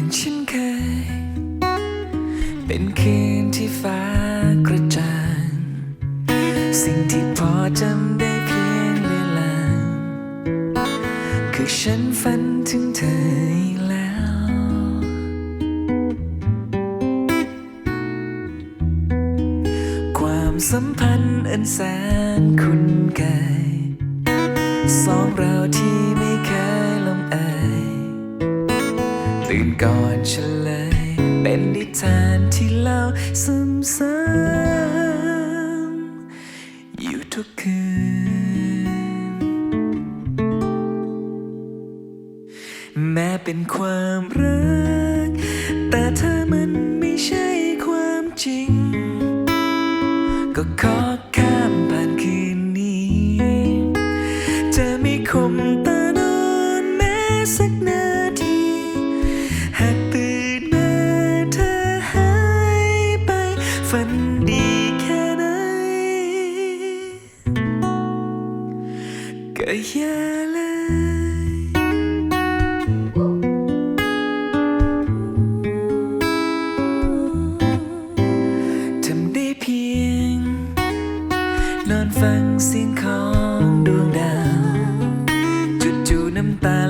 ดังฉันเคย เป็นคืนที่ฟ้ากระจ่าง สิ่งที่พอจำได้เพียงเลือนลางคือฉันฝันถึงเธออีกแล้วความสัมพันธ์อันแสนคุ้นเคยสองเราที่ไม่เคย ตื่นก่อนฉันเลย เป็นนิทานที่เล่าซ้ำๆอยู่ทุกคืน แม้เป็นความรัก แต่ถ้ามันไม่ใช่ความจริง ก็ขอ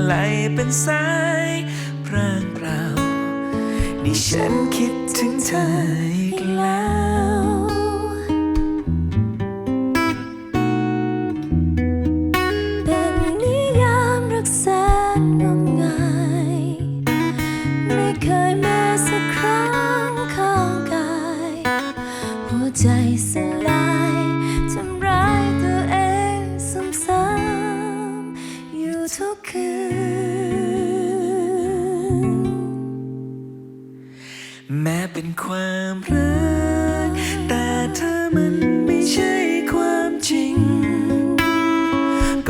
ไหลเป็นสายพรางเปล่านี่ฉันคิดถึงเธออีกแล้ว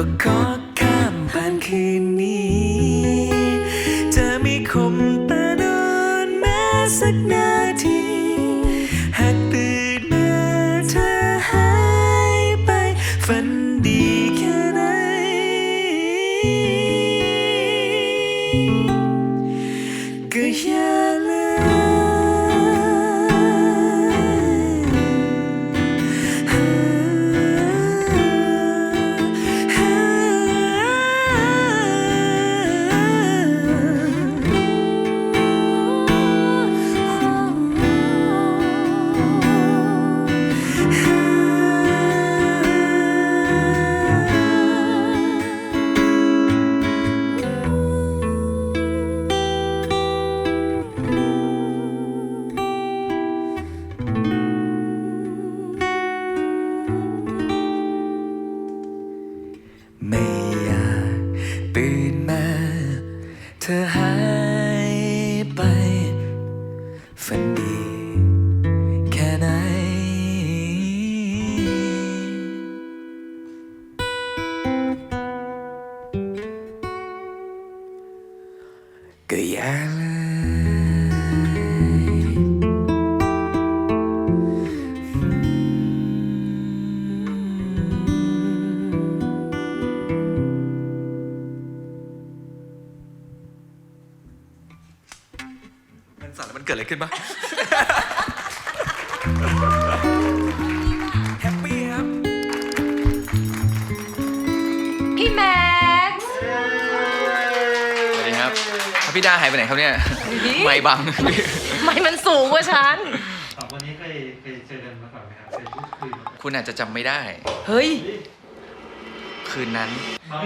ก็ขอข้ามผ่านคืนนี้ ธอหายไป ฝันดี แค่ไหน ก็อย่าเเกิดอะไรขึ้นปะแฮปปี้ครับ พี่แม็กซ์สวัสดีครับพี่ดาหายไปไหนครับเนี่ย ไม่บังไม่มันสูงกว่าฉัน สองคนนี้เคยเคยเจอกันมาก่อนไหมครับเคยพูดคุยกันคุณอาจจะจำไม่ได้ เฮ้ย คืนนั้นมา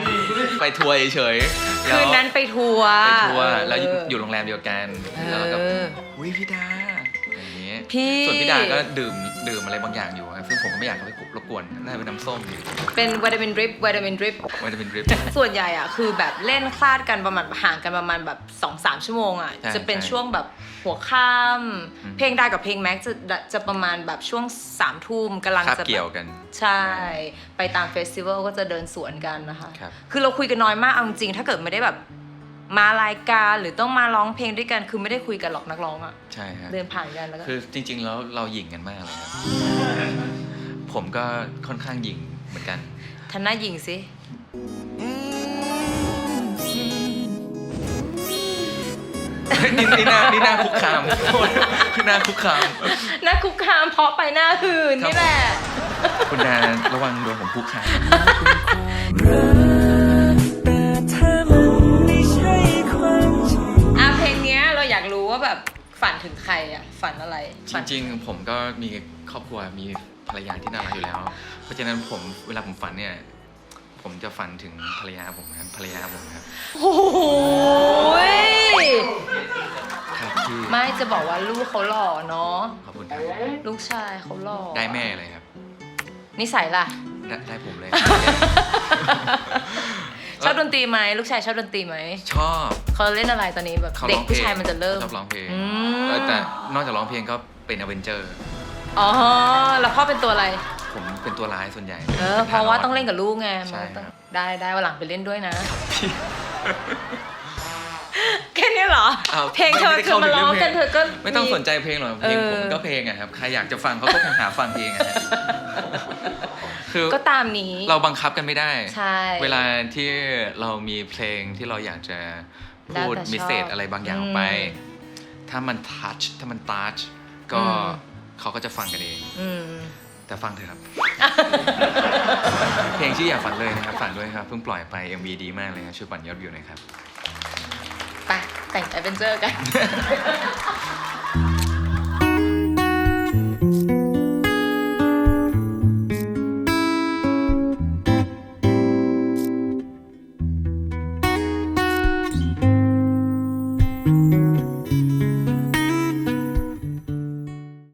ไปทัวร์เฉยๆแล้วคืนนั้นไปทัวร์ไปทัวร์แล้วเอยู่โรงแรมเดียวกันเอแล้วก็ออุ้ยพี่ดาอย่างนี้ พี่ ส่วนพี่ดาก็ดื่มดื่มอะไรบางอย่างอยู่ครับซึ่งผมก็ไม่อยากให้รบกวนน่าจะเป็นน้ำส้มเป็นวิตามินดริปวิตามินดริปมันจะเป็นดริป ส่วนใหญ่อะคือแบบเล่นคลาดกันประมาณห่างกันประมาณแบบ2อสามชั่วโมงอะใช่จะเป็นใช่ช่วงแบบหัวค่ำอืมเพลงดากับเพลงแม็กซ์จะจะประมาณแบบช่วงสามทุ่มกำลังคาบจะแบบ เกี่ยวกัน ใช่ ไปตามเฟสติวัลก็จะเดินสวนกันนะคะครับคือเราคุยกันน้อยมากเอาจริงๆถ้าเกิดไม่ได้แบบ มารายการหรือต้องมาร้องเพลงด้วยกันคือไม่ได้คุยกันหรอกนักร้องอะใช่ครับเดินผ่านกันแล้วก็คือจริง ๆ แล้วเราหยิ่งกันมากเลยครับ ผมก็ค่อนข้างหยิ่งเหมือนกันทันหน้ายิงสิแนี่นี่หน้านี่หน้าคุกคามโทษหน้าคุกคามหน้าคุกคามเพราะไปหน้าหืนครับนี่แหละ คุณแดนระวังโดนผมคุกคาม ฝันถึงใครอะ ฝันอะไรจฝัน ริงๆ ผมก็มีครอบครัวมีภรรยาที่น่ารักอยู่แล้ว เพราะฉะนั้นผมเวลาผมฝันเนี่ย ผมจะฝันถึงภรรยาผมครับภรรยาผมครับโอ้โหยครับที่ไม่จะบอกว่าลูกเขาหล่อเนาะ ขอบคุณครับลูกชายเขาหล่อได้แม่เลยครับ นิสัยล่ะ ได้ได้ผมเลย ชอบดนตรีไหมลูกชายชอบดนตรีไหมชอบเขาเล่นอะไรตอนนี้แบบเขาเด็ร้กองเพลผู้งชายมันจะเริ่ม ชอบร้องเพลงอืมเออแต่นอกจากร้องเพลงก็เป็นอเวนเจอร์ อ๋อแล้วพ่อเป็นตัวอะไร ผมเป็นตัวร้ายส่วนใหญ่เออป็นเพราะว่าธนต้องเล่นกับลูกไงใช่มันต้องครับ ได้ได้วันหลังไปเล่นด้วยนะ แค่นี้เหรอ อ้าวเพลงเธอไม่ได้เธอมาร้องกันข้เธอก็ไม่ต้องสนใจเพลงหรอกเพลงเออผมก็เพลงอะครับใครอยากจะฟังเขาก็คงหาฟังเองอะฮะ คือก็ตามนี้ เราบังคับกันไม่ได้ ใช่ เวลาที่เรามีเพลงที่เราอยากจะพูดแล้วแต่ชอบมิเศษอะไรบางอย่างออกไปอืมถ้ามันทัชถ้ามันทัชก็อืมเขาก็จะฟังกันเองอืมแต่ฟังเถอะครับ เพลงชื่ออยากฝันเลยนะครับฝันด้วยครับเพิ่งปล่อยไป MV ดีมากเลยครับช่วยปั่นยอดวิวหน่อยครับ ไปแต่งแอดเวนเจอร์กัน